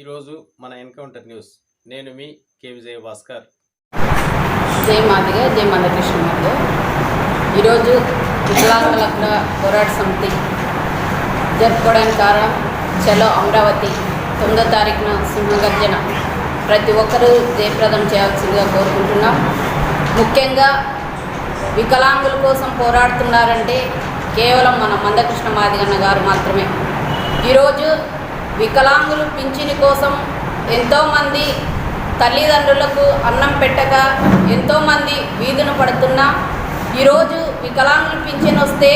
ఈరోజు మన encounter news. నేను మీ కే విజయ భాస్కర్ జై మాదిగ జై మందకృష్ణ మాదిగ. ఈరోజు వికలాంగుల పోరాట సమితి జరుపుకోవడానికి కారణం చలో అమరావతి తొమ్మిదో తారీఖున సింహగర్జన ప్రతి ఒక్కరూ జయప్రదం చేయాల్సిందిగా కోరుకుంటున్నాం. ముఖ్యంగా వికలాంగుల కోసం పోరాడుతున్నారంటే కేవలం మన మందకృష్ణ మాదిగన్న గారు మాత్రమే. ఈరోజు వికలాంగులు పింఛని కోసం ఎంతోమంది తల్లిదండ్రులకు అన్నం పెట్టక ఎంతోమంది వీధున పడుతున్నా ఈరోజు వికలాంగులు పింఛను వస్తే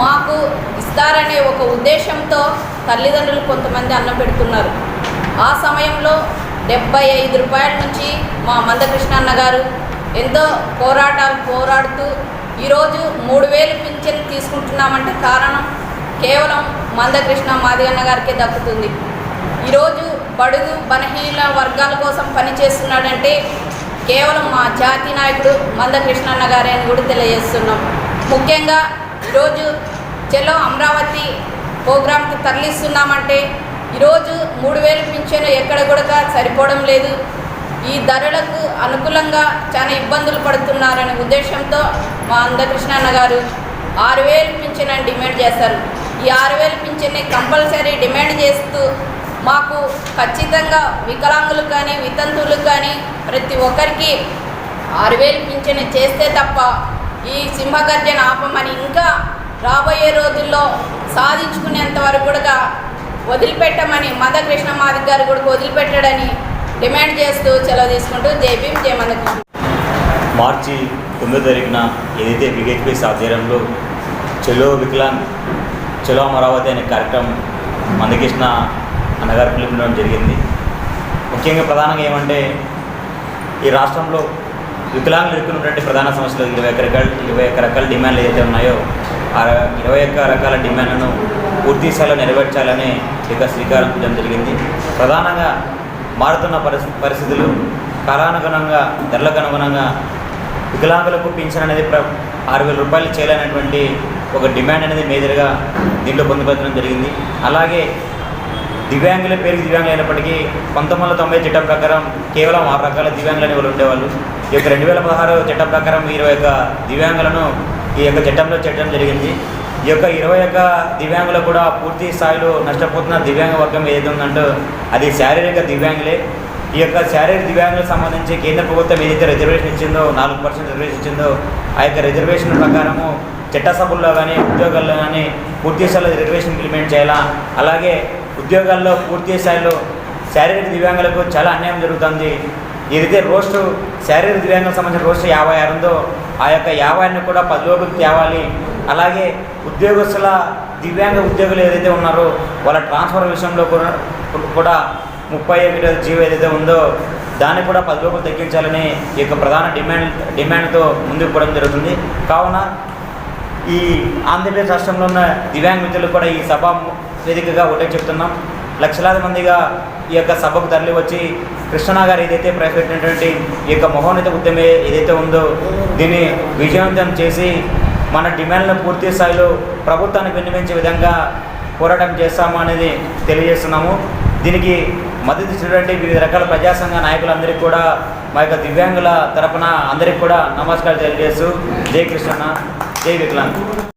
మాకు ఇస్తారనే ఒక ఉద్దేశంతో తల్లిదండ్రులు కొంతమంది అన్నం పెడుతున్నారు. ఆ సమయంలో డెబ్బై ఐదు రూపాయల నుంచి మా మందకృష్ణ అన్న గారు ఎంతో పోరాటాలు పోరాడుతూ ఈరోజు మూడు వేలు పింఛన్ తీసుకుంటున్నామంటే కారణం కేవలం మందకృష్ణ మాదిగన్న గారికే దక్కుతుంది. ఈరోజు బడుగు బలహీన వర్గాల కోసం పనిచేస్తున్నాడంటే కేవలం మా జాతి నాయకుడు మందకృష్ణన్న గారే అని కూడా తెలియజేస్తున్నాం. ముఖ్యంగా ఈరోజు చెలో అమరావతి ప్రోగ్రాంకి తరలిస్తున్నామంటే ఈరోజు మూడు వేలు పింఛను ఎక్కడ కూడా సరిపోవడం లేదు. ఈ ధరలకు అనుకూలంగా చాలా ఇబ్బందులు పడుతున్నారనే ఉద్దేశంతో మా అందకృష్ణన్న గారు ఆరు వేలు పింఛను అని డిమాండ్ చేస్తారు. ఈ ఆరు వేల పింఛన్ని కంపల్సరీ డిమాండ్ చేస్తూ మాకు ఖచ్చితంగా వికలాంగులు కానీ వితంతువులు కానీ ప్రతి ఒక్కరికి ఆరు వేలు పింఛను చేస్తే తప్ప ఈ సింహగర్జన ఆపమని ఇంకా రాబోయే రోజుల్లో సాధించుకునేంత వరకు కూడా వదిలిపెట్టమని మదకృష్ణ మాదిక్ గారు కూడా వదిలిపెట్టడని డిమాండ్ చేస్తూ సెలవు తీసుకుంటూ జేపీ భీమ్ మార్చి తొమ్మిదో తారీఖున ఏదైతే వికేట్పీస్ ఆధ్వర్యంలో చెలో వికలాంగ్ చలో అమరావతి అనే కార్యక్రమం మందకృష్ణ అన్నగారు పిలుపునడం జరిగింది. ముఖ్యంగా ప్రధానంగా ఏమంటే ఈ రాష్ట్రంలో వికలాంగులు ఎదుర్కొన్నటువంటి ప్రధాన సమస్యలు ఇరవై ఒక్క రకాల ఇరవై ఒక్క రకాల డిమాండ్లు ఏదైతే ఉన్నాయో ఆ ఇరవై ఒక్క రకాల డిమాండ్లను పూర్తి స్థాయిలో నెరవేర్చాలని ఇక శ్రీకారం చేయడం జరిగింది. ప్రధానంగా మారుతున్న పరిస్థితి పరిస్థితులు కాలానుగుణంగా ధరలకు అనుగుణంగా వికలాంగులకు పింఛన్ అనేది ప్ర ఆరు వేల రూపాయలు చేయాలనేటువంటి ఒక డిమాండ్ అనేది మేజర్గా దీంట్లో పొందుపరచడం జరిగింది. అలాగే దివ్యాంగుల పేరుకి దివ్యాంగులు అయినప్పటికీ పంతొమ్మిది వందల తొంభై చట్టం ప్రకారం కేవలం ఆరు రకాల దివ్యాంగులు అనేవాళ్ళు ఉండేవాళ్ళు. ఈ యొక్క రెండు వేల పదహారు చట్టం ప్రకారం ఇరవై యొక్క దివ్యాంగులను ఈ యొక్క చట్టంలో చేయడం జరిగింది. ఈ యొక్క ఇరవై యొక్క దివ్యాంగులు కూడా పూర్తి స్థాయిలో నష్టపోతున్న దివ్యాంగ వర్గం ఏదైతే ఉందంటో అది శారీరక దివ్యాంగులే. ఈ యొక్క శారీరక దివ్యాంగులకు సంబంధించి కేంద్ర ప్రభుత్వం ఏదైతే రిజర్వేషన్ ఇచ్చిందో నాలుగు పర్సెంట్ రిజర్వేషన్ ఇచ్చిందో ఆ యొక్క రిజర్వేషన్ ప్రకారము చట్టసభల్లో కానీ ఉద్యోగాల్లో కానీ పూర్తి స్థాయిలో రిజర్వేషన్ ఇంప్లిమెంట్ చేయాలా? అలాగే ఉద్యోగాల్లో పూర్తి స్థాయిలో శారీరక దివ్యాంగులకు చాలా అన్యాయం జరుగుతుంది. ఏదైతే రోస్టు శారీరక దివ్యాంగులకు సంబంధించిన రోస్టు యాభై ఆరు ఉందో ఆ యొక్క యాభైని కూడా పదిలోకి తేవాలి. అలాగే ఉద్యోగస్తుల దివ్యాంగ ఉద్యోగులు ఏదైతే ఉన్నారో వాళ్ళ ట్రాన్స్ఫర్ విషయంలో కూడా కూడా ముప్పై ఒకటి జీవో ఏదైతే ఉందో దాన్ని కూడా పది రూపాయలు తగ్గించాలని ఈ యొక్క ప్రధాన డిమాండ్ డిమాండ్తో ముందుకు పోవడం జరుగుతుంది. కావున ఈ ఆంధ్రప్రదేశ్ రాష్ట్రంలో ఉన్న దివ్యాంగ మిత్రులు కూడా ఈ సభ వేదికగా ఒకటే చెప్తున్నాం. లక్షలాది మందిగా ఈ యొక్క సభకు తరలి వచ్చి కృష్ణ గారు ఏదైతే ప్రవేశపెట్టినటువంటి ఈ యొక్క మహోన్నత ఉద్యమే ఏదైతే ఉందో దీన్ని విజయవంతం చేసి మన డిమాండ్లను పూర్తి స్థాయిలో ప్రభుత్వాన్ని విన్నవించే విధంగా పోరాటం చేస్తాము అనేది తెలియజేస్తున్నాము. దీనికి మద్దతు ఇచ్చినటువంటి వివిధ రకాల ప్రజాసంఘ నాయకులందరికీ కూడా మా యొక్క దివ్యాంగుల తరపున అందరికీ కూడా నమస్కారాలు తెలియజేస్తూ జై కృష్ణ జై వికలాంగ్